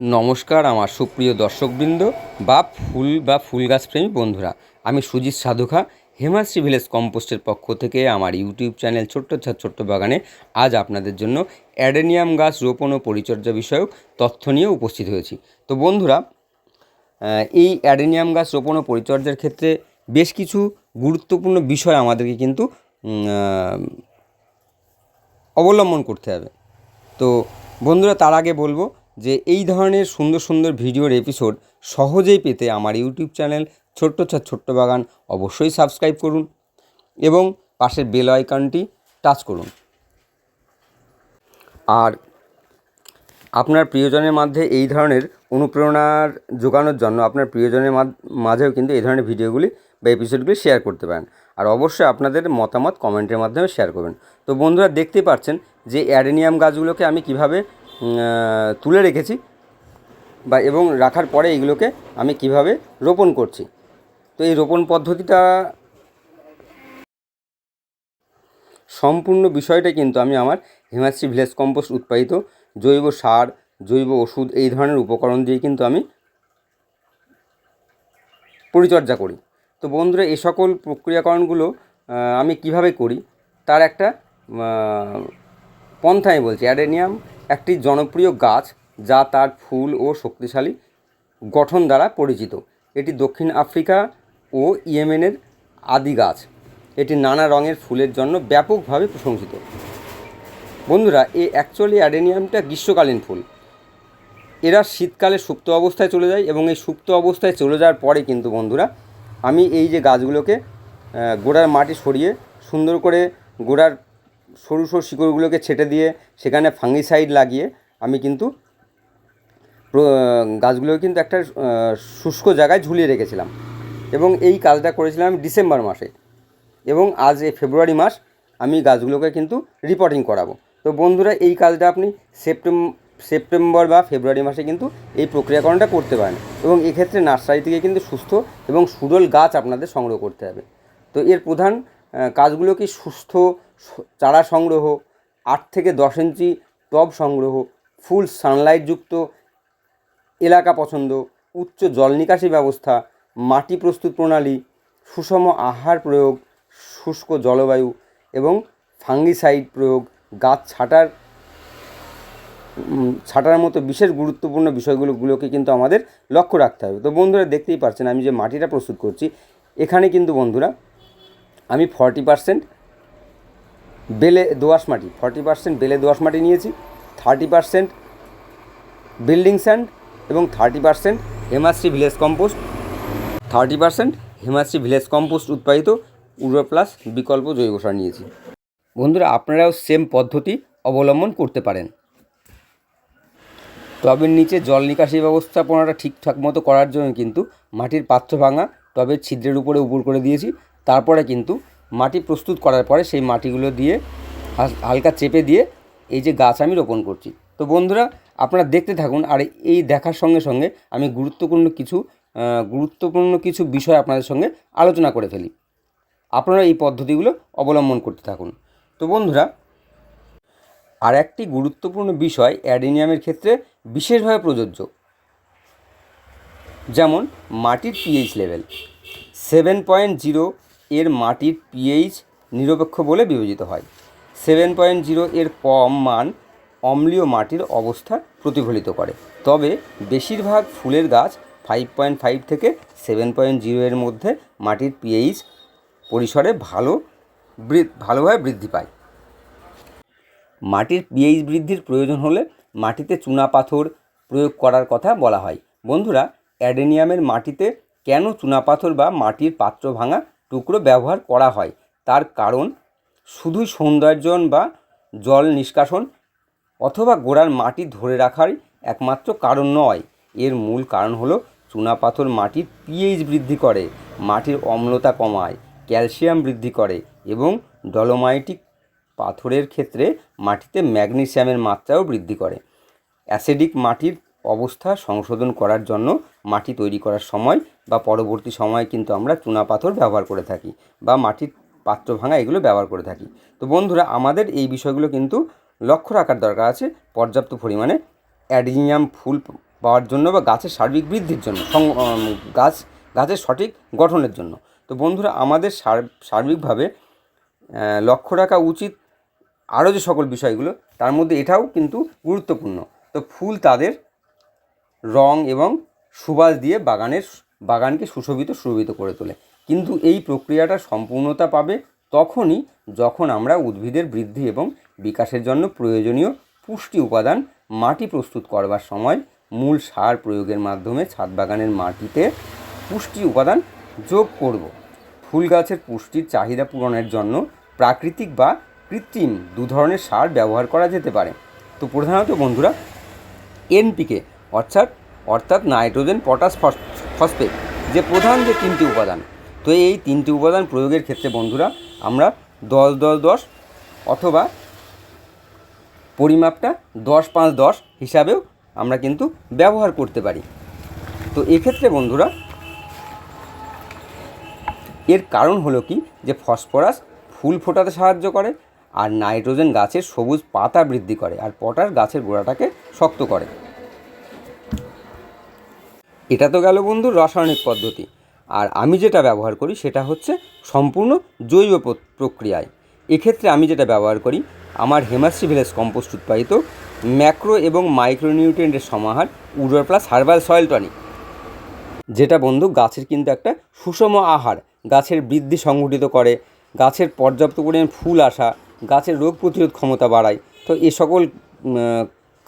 নমস্কার আমার সুপ্রিয় দর্শকবৃন্দ বা ফুল বা ফুল গাছপ্রেমী বন্ধুরা। আমি সুজিত সাধুখা, হেমাশ্রী ভিলেজ কম্পোস্টের পক্ষ থেকে আমার ইউটিউব চ্যানেল ছোট্ট ছাদ ছোট্ট বাগানে আজ আপনাদের জন্য অ্যাডেনিয়াম গাছ রোপণ ও পরিচর্যা বিষয়ক তথ্য নিয়ে উপস্থিত হয়েছি। তো বন্ধুরা এই অ্যাডেনিয়াম গাছ রোপণ ও পরিচর্যার ক্ষেত্রে বেশ কিছু গুরুত্বপূর্ণ বিষয় আমাদেরকে কিন্তু অবলম্বন করতে হবে। তো বন্ধুরা, তার আগে বলব যে এই ধরনের সুন্দর সুন্দর ভিডিওর এপিসোড সহজেই পেতে আমার ইউটিউব চ্যানেল ছোট্ট ছাদ ছোট্ট বাগান অবশ্যই সাবস্ক্রাইব করুন এবং পাশের বেল আইকনটি টাচ করুন। আর আপনার প্রিয়জনের মধ্যে এই ধরনের অনুপ্রেরণার যোগানোর জন্য আপনার প্রিয়জনের মাঝেও কিন্তু এই ধরনের ভিডিওগুলি বা এপিসোডগুলি শেয়ার করতে পারেন। আর অবশ্যই আপনাদের মতামত কমেন্টের মাধ্যমে শেয়ার করবেন। তো বন্ধুরা দেখতেই পাচ্ছেন যে অ্যাডেনিয়াম গাছগুলোকে আমি কীভাবে তুলে রেখেছি বা এবং রাখার পরে এগুলোকে আমি কীভাবে রোপণ করছি। তো এই রোপণ পদ্ধতিটা সম্পূর্ণ বিষয়টা কিন্তু আমি আমার হিমাশ্রী ভিলেজ কম্পোস্ট উৎপাদিত জৈব সার জৈব ওষুধ এই ধরনের উপকরণ দিয়ে কিন্তু আমি পরিচর্যা করি। তো বন্ধুরা এই সকল প্রক্রিয়াকরণগুলো আমি কীভাবে করি তার একটা আহ, পন্থা আমি বলছি। অ্যাডেনিয়াম একটি জনপ্রিয় গাছ যা তার ফুল ও শক্তিশালী গঠন দ্বারা পরিচিত। এটি দক্ষিণ আফ্রিকা ও ইয়েমেনের আদি গাছ। এটি নানা রঙের ফুলের জন্য ব্যাপকভাবে প্রশংসিত। বন্ধুরা, এই অ্যাকচুয়ালি অ্যাডেনিয়ামটা গ্রীষ্মকালীন ফুল। এরা শীতকালে সুপ্ত অবস্থায় চলে যায় এবং এই সুপ্ত অবস্থায় চলে যাওয়ার পরে কিন্তু বন্ধুরা, আমি এই যে গাছগুলোকে গোড়ার মাটি সরিয়ে সুন্দর করে গোড়ার সরু সরু শিকড়গুলোকে ছেটে দিয়ে সেখানে ফাঙ্গিসাইড লাগিয়ে আমি কিন্তু গাছগুলোকে কিন্তু একটা শুষ্ক জায়গায় ঝুলিয়ে রেখেছিলাম। এবং এই কাজটা করেছিলাম ডিসেম্বর মাসে। এবং আজ এই ফেব্রুয়ারি মাস আমি গাছগুলোকে কিন্তু রিপোর্টিং করাবো। তো বন্ধুরা, এই কাজটা আপনি সেপ্টেম, সেপ্টেম্বর বা ফেব্রুয়ারি মাসে কিন্তু এই প্রক্রিয়াকরণটা করতে পারেন। এবং এক্ষেত্রে নার্সারি থেকে কিন্তু সুস্থ এবং সুডল গাছ আপনাদের সংগ্রহ করতে হবে। তো এর প্রধান কাজগুলো কি সুস্থ চারা সংগ্রহ, আট থেকে দশ ইঞ্চি টব সংগ্রহ, ফুল সানলাইটযুক্ত এলাকা পছন্দ, উচ্চ জল নিকাশি ব্যবস্থা, মাটি প্রস্তুত প্রণালী, সুষম আহার প্রয়োগ, শুষ্ক জলবায়ু এবং ফাঙ্গিসাইড প্রয়োগ, গাছ ছাটার ছাটার মতো বিশেষ গুরুত্বপূর্ণ বিষয়গুলোগুলোকে কিন্তু আমাদের লক্ষ্য রাখতে হবে। তো বন্ধুরা দেখতেই পাচ্ছেন আমি যে মাটিটা প্রস্তুত করছি, এখানে কিন্তু বন্ধুরা আমি ফর্টি পার্সেন্ট বেলে দোআঁশ মাটি ফর্টি পার্সেন্ট বেলে দোআঁশ মাটি নিয়েছি থার্টি পার্সেন্ট বিল্ডিং স্যান্ড এবং thirty percent Hemashree village compost thirty percent Hemashree village compost উৎপাদিত উর্বর প্লাস বিকল্প জৈব সার নিয়েছি। বন্ধুরা, আপনারাও সেম পদ্ধতি অবলম্বন করতে পারেন। টবের নিচে জল নিকাশি ব্যবস্থাপনাটা ঠিকঠাক মতো করার জন্য কিন্তু মাটির পাত্র ভাঙা, টবের ছিদ্রের উপরে উপর করে দিয়েছি। তারপরে কিন্তু মাটি প্রস্তুত করার পরে সেই মাটিগুলো দিয়ে হালকা চেপে দিয়ে এই যে গাছ আমি রোপণ করছি। তো বন্ধুরা, আপনারা দেখতে থাকুন আর এই দেখার সঙ্গে সঙ্গে আমি গুরুত্বপূর্ণ কিছু গুরুত্বপূর্ণ কিছু বিষয় আপনাদের সঙ্গে আলোচনা করে ফেলি। আপনারা এই পদ্ধতিগুলো অবলম্বন করতে থাকুন। তো বন্ধুরা, আর একটি গুরুত্বপূর্ণ বিষয় অ্যাডেনিয়ামের ক্ষেত্রে বিশেষভাবে প্রযোজ্য। যেমন মাটির pH level seven point zero এর মাটির পিএইচ নিরপেক্ষ বলে বিবেচিত হয়। সেভেন পয়েন্ট জিরো এর কম মান অম্লীয় মাটির অবস্থা প্রতিফলিত করে। তবে বেশিরভাগ ফুলের গাছ ফাইভ পয়েন্ট ফাইভ থেকে সেভেন পয়েন্ট জিরো এর মধ্যে মাটির পিএইচ পরিসরে ভালো ভালোভাবে বৃদ্ধি পায়। মাটির পিএইচ বৃদ্ধির প্রয়োজন হলে মাটিতে চুনাপাথর প্রয়োগ করার কথা বলা হয়। বন্ধুরা, অ্যাডেনিয়ামের মাটিতে কেন চুনাপাথর বা মাটির পাত্র ভাঙা টুকরো ব্যবহার করা হয়। তার কারণ শুধুই সৌন্দর্যন বা জল নিষ্কাশন অথবা গোড়ার মাটি ধরে রাখার একমাত্র কারণ নয়। এর মূল কারণ হলো চুনাপাথর মাটির পিএইচ বৃদ্ধি করে, মাটির অম্লতা কমায়, ক্যালসিয়াম বৃদ্ধি করে এবং ডলোমাইটিক পাথরের ক্ষেত্রে মাটিতে ম্যাগনেসিয়ামের মাত্রাও বৃদ্ধি করে। অ্যাসিডিক মাটির অবস্থা সংশোধন করার জন্য মাটি তৈরি করার সময় বা পরবর্তী সময়ে কিন্তু আমরা চুনাপাথর ব্যবহার করে থাকি বা মাটির পাত্র ভাঙা এগুলো ব্যবহার করে থাকি। তো বন্ধুরা, আমাদের এই বিষয়গুলো কিন্তু লক্ষ্য রাখার দরকার আছে পর্যাপ্ত পরিমাণে অ্যাডিনিয়াম ফুল পাওয়ার জন্য বা গাছের সার্বিক বৃদ্ধির জন্য গাছ, গাছের সঠিক গঠনের জন্য। তো বন্ধুরা, আমাদের সার- সার্বিকভাবে লক্ষ্য রাখা উচিত আরও যে সকল বিষয়গুলো, তার মধ্যে এটাও কিন্তু গুরুত্বপূর্ণ। তো ফুল তাদের রং এবং সুবাস দিয়ে বাগানের বাগানকে সুশোভিত সুশোভিত করে তোলে। কিন্তু এই প্রক্রিয়াটা সম্পূর্ণতা পাবে তখনই যখন আমরা উদ্ভিদের বৃদ্ধি এবং বিকাশের জন্য প্রয়োজনীয় পুষ্টি উপাদান, মাটি প্রস্তুত করবার সময় মূল সার প্রয়োগের মাধ্যমে ছাদ বাগানের মাটিতে পুষ্টি উপাদান যোগ করব। ফুল গাছের পুষ্টির চাহিদা পূরণের জন্য প্রাকৃতিক বা কৃত্রিম দু ধরনের সার ব্যবহার করা যেতে পারে। তো প্রধানত বন্ধুরা, এনপিকে অর্থাৎ অর্থাৎ নাইট্রোজেন, পটাশ ফসফেট, যে প্রধান যে তিনটি উপাদান। তো এই তিনটি উপাদান প্রয়োগের ক্ষেত্রে বন্ধুরা, আমরা দশ দশ দশ অথবা পরিমাপটা দশ পাঁচ দশ হিসাবেও আমরা কিন্তু ব্যবহার করতে পারি। তো এক্ষেত্রে বন্ধুরা, এর কারণ হলো কি? যে ফসফরাস ফুল ফোটাতে সাহায্য করে আর নাইট্রোজেন গাছের সবুজ পাতা বৃদ্ধি করে আর পটাশ গাছের গোড়াটাকে শক্ত করে। এটা তো গেল বন্ধু রাসায়নিক পদ্ধতি। আর আমি যেটা ব্যবহার করি সেটা হচ্ছে সম্পূর্ণ জৈব প্রক্রিয়ায়। এক্ষেত্রে আমি যেটা ব্যবহার করি, আমার হেমাশ্রী ভিলেজ কম্পোস্ট উৎপাদিত ম্যাক্রো এবং মাইক্রোনিউট্রিয়েন্টের সমাহার উডোর প্লাস হার্বাল সয়েল টনিক, যেটা বন্ধু গাছের কিন্তু একটা সুষম আহার। গাছের বৃদ্ধি সংঘটিত করে, গাছের পর্যাপ্ত পরিমাণ ফুল আসা, গাছের রোগ প্রতিরোধ ক্ষমতা বাড়ায়। তো এ সকল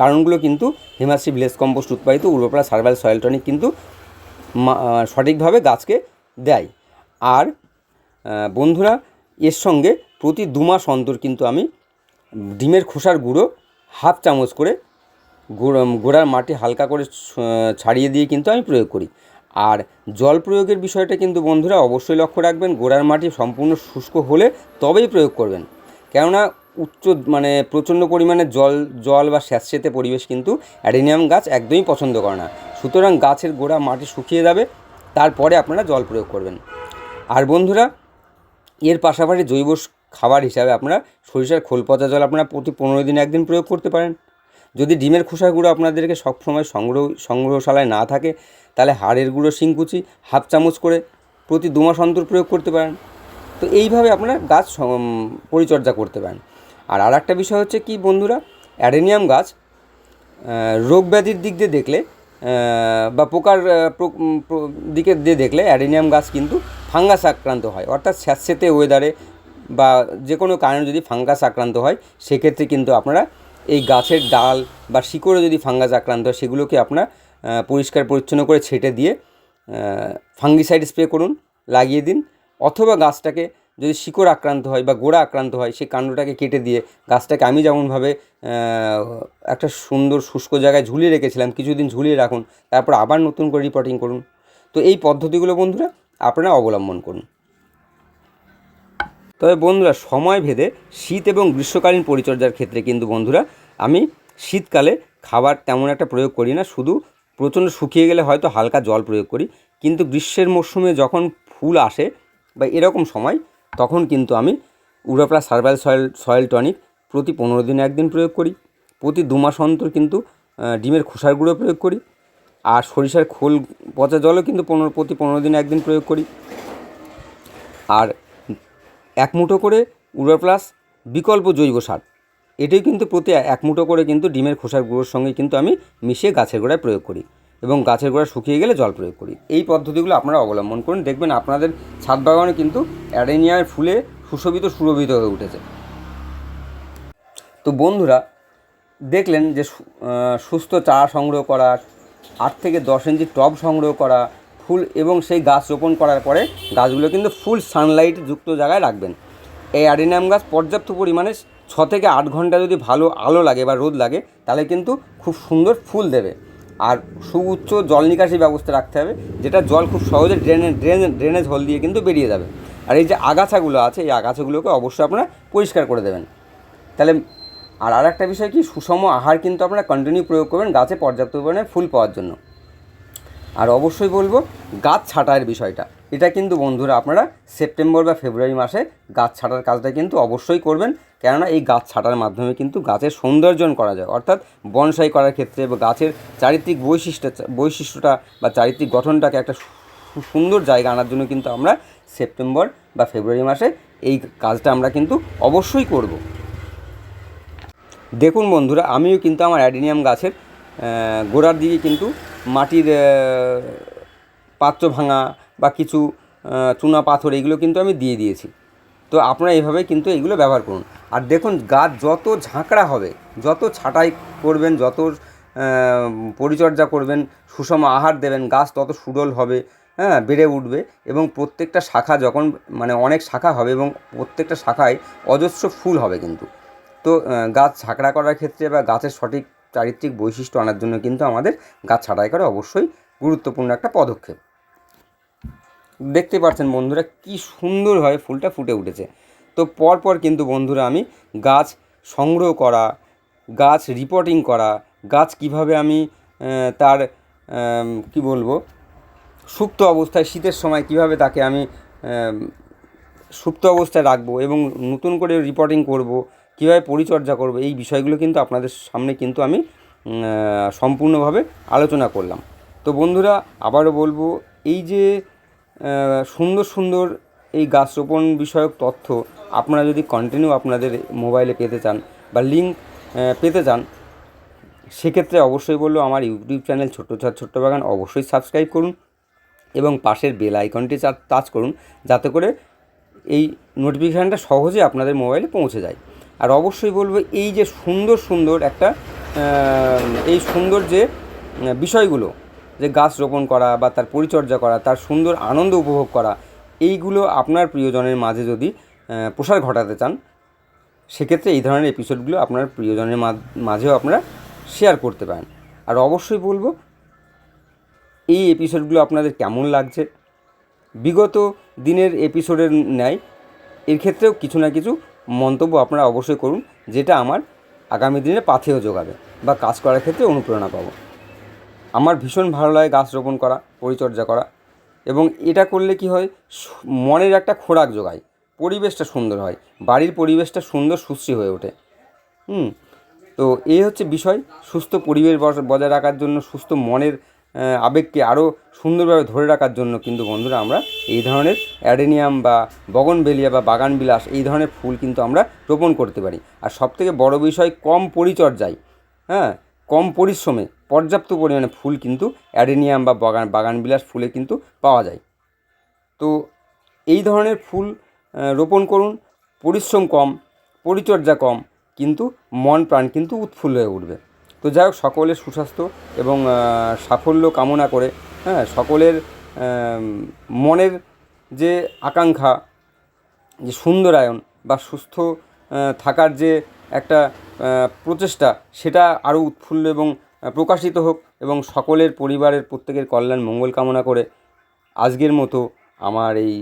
কারণগুলো কিন্তু হিমাশ্রী ভিলেজ কম্পোস্ট উৎপাদিত উর্বপ্লাস হার্বাল সয়েল টনিক কিন্তু সঠিকভাবে গাছকে দেয়। আর বন্ধুরা, এর সঙ্গে প্রতি দু মাস অন্তর কিন্তু আমি ডিমের খোসার গুঁড়ো হাফ চামচ করে গোড়ার মাটি হালকা করে ছাড়িয়ে দিয়ে কিন্তু আমি প্রয়োগ করি। আর জল প্রয়োগের বিষয়টা কিন্তু বন্ধুরা অবশ্যই লক্ষ্য রাখবেন, গোড়ার মাটি সম্পূর্ণ শুষ্ক হলে তবেই প্রয়োগ করবেন। কেননা উচ্চ মানে প্রচণ্ড পরিমাণে জল জল বা স্যাঁতসেঁতে পরিবেশ কিন্তু অ্যাডেনিয়াম গাছ একদমই পছন্দ করে না। সুতরাং গাছের গোড়া মাটি শুকিয়ে যাবে, তারপরে আপনারা জল প্রয়োগ করবেন। আর বন্ধুরা, এর পাশাপাশি জৈব খাবার হিসাবে আপনারা সরিষার খোল পচা জল আপনারা প্রতি পনেরো দিনে একদিন প্রয়োগ করতে পারেন। যদি ডিমের খোসার গুঁড়ো আপনাদেরকে সবসময় সংগ্রহ, সংগ্রহশালায় না থাকে, তাহলে হাড়ের গুঁড়ো, শিংকুচি, হাফ চামচ করে প্রতি দু মাস অন্তর প্রয়োগ করতে পারেন। তো এইভাবে আপনারা গাছ পরিচর্যা করতে পারেন। আর আর একটা বিষয় হচ্ছে কি বন্ধুরা? অ্যাডেনিয়াম গাছ রোগ ব্যাধির দিক দিয়ে দেখলে বা পোকার দিকে দিয়ে দেখলে অ্যাডেনিয়াম গাছ কিন্তু ফাঙ্গাস আক্রান্ত হয়। অর্থাৎ স্যাঁতস্যাঁতে ওয়েদারে বা যে কোনো কারণে যদি ফাঙ্গাস আক্রান্ত হয়, সেক্ষেত্রে কিন্তু আপনারা এই গাছের ডাল বা শিকড়ে যদি ফাঙ্গাস আক্রান্ত হয়, সেগুলোকে আপনার পরিষ্কার পরিচ্ছন্ন করে ছেটে দিয়ে ফাঙ্গিসাইড স্প্রে করুন, লাগিয়ে দিন, অথবা গাছটাকে যদি শিকড় আক্রান্ত হয় বা গোড়া আক্রান্ত হয়, সেই কাণ্ডটাকে কেটে দিয়ে গাছটাকে আমি যেমনভাবে একটা সুন্দর শুষ্ক জায়গায় ঝুলিয়ে রেখেছিলাম, কিছুদিন ঝুলিয়ে রাখুন, তারপর আবার নতুন করে রিপোর্টিং করুন। তো এই পদ্ধতিগুলো বন্ধুরা আপনারা অবলম্বন করুন। তবে বন্ধুরা সময় ভেদে শীত এবং গ্রীষ্মকালীন পরিচর্যার ক্ষেত্রে কিন্তু বন্ধুরা, আমি শীতকালে খাবার তেমন একটা প্রয়োগ করি না, শুধু প্রচণ্ড শুকিয়ে গেলে হয়তো হালকা জল প্রয়োগ করি, কিন্তু গ্রীষ্মের মরশুমে যখন ফুল আসে বা এরকম সময় তখন কিন্তু আমি উড়াপ্লাস সার্ভাইল সয়েল সয়েল টনিক প্রতি পনেরো দিনে একদিন প্রয়োগ করি। প্রতি দু মাস অন্তর কিন্তু ডিমের খোসার গুঁড়ো প্রয়োগ করি। আর সরিষার খোল, পচা জলও কিন্তু পনেরো, প্রতি পনেরো দিনে একদিন প্রয়োগ করি। আর এক মুঠো করে উড়ার প্লাস বিকল্প জৈব সার, এটাই কিন্তু প্রতি এক মুঠো করে কিন্তু ডিমের খোসার গুঁড়োর সঙ্গে কিন্তু আমি মিশিয়ে গাছের গোড়ায় প্রয়োগ করি। এবং গাছের গোড়া শুকিয়ে গেলে জল প্রয়োগ করি। এই পদ্ধতিগুলো আপনারা অবলম্বন করুন। দেখবেন আপনাদের ছাদ বাগানে কিন্তু অ্যাডেনিয়ার ফুলে সুশোভিত, সুরভিত হয়ে উঠেছে। তো বন্ধুরা, দেখলেন যে সুস্থ চারা সংগ্রহ করা, আট থেকে দশ ইঞ্চি টব সংগ্রহ করা, ফুল এবং সেই গাছ রোপণ করার পরে গাছগুলো কিন্তু ফুল সানলাইট যুক্ত জায়গায় রাখবেন। এই অ্যাডিনাম গাছ পর্যাপ্ত পরিমাণে ছ থেকে আট ঘণ্টা যদি ভালো আলো লাগে বা রোদ লাগে, তাহলে কিন্তু খুব সুন্দর ফুল দেবে। আর সুউচ্চ জল নিকাশি ব্যবস্থা রাখতে হবে, যেটা জল খুব সহজে ড্রেনে ড্রেন ড্রেনেজ হল দিয়ে কিন্তু বেরিয়ে যাবে। আর এই যে আগাছাগুলো আছে, এই আগাছাগুলোকে অবশ্যই আপনারা পরিষ্কার করে দেবেন। তাহলে, আর আর একটা বিষয় কি, সুষম আহার কিন্তু আপনারা কন্টিনিউ প্রয়োগ করবেন গাছে পর্যাপ্ত পরিমাণে ফুল পাওয়ার জন্য। আর অবশ্যই বলব গাছ ছাঁটাইয়ের বিষয়টা। এটা কিন্তু বন্ধুরা আপনারা সেপ্টেম্বর বা ফেব্রুয়ারি মাসে গাছ ছাঁটার কাজটা কিন্তু অবশ্যই করবেন। কেননা এই গাছ ছাঁটার মাধ্যমে কিন্তু গাছের সৌন্দর্যন করা যায়। অর্থাৎ বনসাই করার ক্ষেত্রে বা গাছের চারিত্রিক বৈশিষ্ট্য, বৈশিষ্ট্যটা বা চারিত্রিক গঠনটাকে একটা সুন্দর জায়গা আনার জন্য কিন্তু আমরা সেপ্টেম্বর বা ফেব্রুয়ারি মাসে এই কাজটা আমরা কিন্তু অবশ্যই করব। দেখুন বন্ধুরা, আমিও কিন্তু আমার অ্যাডিনিয়াম গাছের গোড়ার দিকে কিন্তু মাটির পাত্র ভাঙা বা কিছু চুনা পাথর, এগুলো কিন্তু আমি দিয়ে দিয়েছি। তো আপনারা এইভাবে কিন্তু এগুলো ব্যবহার করুন। আর দেখুন, গাছ যত ঝাঁকড়া হবে, যত ছাঁটাই করবেন, যত পরিচর্যা করবেন, সুষম আহার দেবেন, গাছ তত সুডল হবে হ্যাঁ বেড়ে উঠবে এবং প্রত্যেকটা শাখা যখন মানে অনেক শাখা হবে এবং প্রত্যেকটা শাখায় অজস্র ফুল হবে কিন্তু। তো গাছ ঝাঁকড়া করার ক্ষেত্রে বা গাছের সঠিক চারিত্রিক বৈশিষ্ট্য আনার জন্য কিন্তু আমাদের গাছ ছাঁটাই করা অবশ্যই গুরুত্বপূর্ণ একটা পদক্ষেপ। দেখতে পাচ্ছেন বন্ধুরা কি সুন্দরভাবে ফুলটা ফুটে উঠেছে। তো পরপর কিন্তু বন্ধুরা আমি গাছ সংগ্রহ করা, গাছ রিপোর্টিং করা, গাছ কীভাবে আমি তার কি বলব, সুপ্ত অবস্থায়, শীতের সময় কীভাবে তাকে আমি সুপ্ত অবস্থায় রাখব এবং নতুন করে রিপোর্টিং করব কীভাবে পরিচর্যা করব, এই বিষয়গুলো কিন্তু আপনাদের সামনে কিন্তু আমি সম্পূর্ণভাবে আলোচনা করলাম। তো বন্ধুরা, আবারও বলব, এই যে সুন্দর সুন্দর এই গাছ রোপণ বিষয়ক তথ্য আপনারা যদি কন্টিনিউ আপনাদের মোবাইলে পেতে চান বা লিঙ্ক পেতে চান, সেক্ষেত্রে অবশ্যই বলল আমার ইউটিউব চ্যানেল ছোট্ট চাঁদ ছোট্ট বাগান অবশ্যই সাবস্ক্রাইব করুন এবং পাশের বেল আইকনটি টাচ করুন, যাতে করে এই নোটিফিকেশানটা সহজে আপনাদের মোবাইলে পৌঁছে যায়। আর অবশ্যই বলব এই যে সুন্দর সুন্দর একটা এই সুন্দর যে বিষয়গুলো, যে গাছ রোপণ করা বা তার পরিচর্যা করা, তার সুন্দর আনন্দ উপভোগ করা, এইগুলো আপনার প্রিয়জনের মাঝে যদি প্রসার ঘটাতে চান, সেক্ষেত্রে এই ধরনের এপিসোডগুলো আপনার প্রিয়জনের মাঝেও আপনারা শেয়ার করতে পারেন। আর অবশ্যই বলব, এই এপিসোডগুলো আপনাদের কেমন লাগছে? বিগত দিনের এপিসোডের ন্যায়, এর ক্ষেত্রেও কিছু না কিছু মন্তব্য আপনারা অবশ্যই করুন, যেটা আমার আগামী দিনে পাথেও যোগাবে বা কাজ করার ক্ষেত্রে অনুপ্রেরণা পাবো। আমার ভীষণ ভালো লাগে গাছ রোপণ করা, পরিচর্যা করা এবং এটা করলে কি হয় মনের একটা খোরাক যোগায়, পরিবেশটা সুন্দর হয়, বাড়ির পরিবেশটা সুন্দর সুশ্রী হয়ে ওঠে। হুম, তো এই হচ্ছে বিষয়, সুস্থ পরিবেশ বজ- বজায় রাখার জন্য সুস্থ মনের আবেগকে আরও সুন্দরভাবে ধরে রাখার জন্য কিন্তু বন্ধুরা আমরা এই ধরনের অ্যাডেনিয়াম বা বগনবেলিয়া বা বাগান বিলাস এই ধরনের ফুল কিন্তু আমরা রোপণ করতে পারি। আর সবথেকে বড় বিষয়, কম পরিচর্যায় হ্যাঁ কম পরিশ্রমে পর্যাপ্ত পরিমাণে ফুল কিন্তু অ্যাডেনিয়াম বা বাগান, বাগানবিলাস ফুলে কিন্তু পাওয়া যায়। তো এই ধরনের ফুল রোপণ করুন, পরিশ্রম কম, পরিচর্যা কম, কিন্তু মন প্রাণ কিন্তু উৎফুল্ল হয়ে উঠবে। তো যাই হোক, সকলের সুস্বাস্থ্য এবং সাফল্য কামনা করে হ্যাঁ সকলের মনের যে আকাঙ্ক্ষা, যে সুন্দরায়ন বা সুস্থ থাকার যে একটা প্রচেষ্টা, সেটা আরও উৎফুল্ল এবং প্রকাশিত হোক এবং সকলের পরিবারের প্রত্যেকের কল্যাণ, মঙ্গল কামনা করে আজকের মতো আমার এই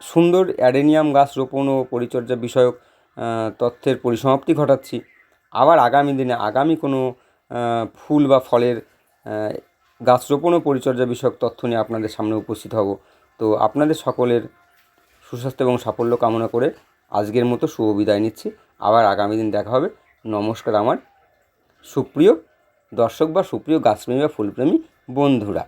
সুন্দর অ্যাডেনিয়াম গাছ রোপণ ও পরিচর্যা বিষয়ক তথ্যের পরিসমাপ্তি ঘটাচ্ছি। আবার আগামী দিনে আগামী কোনো ফুল বা ফলের গাছ রোপণ ও পরিচর্যা বিষয়ক তথ্য নিয়ে আপনাদের সামনে উপস্থিত হব। তো আপনাদের সকলের সুস্বাস্থ্য এবং সাফল্য কামনা করে আজকের মতো শুভ বিদায় নিচ্ছি। আবার আগামী দিন দেখা হবে। নমস্কার আমার সুপ্রিয় দর্শক বা সুপ্রিয় গাছপ্রেমী বা ফুলপ্রেমী বন্ধুরা।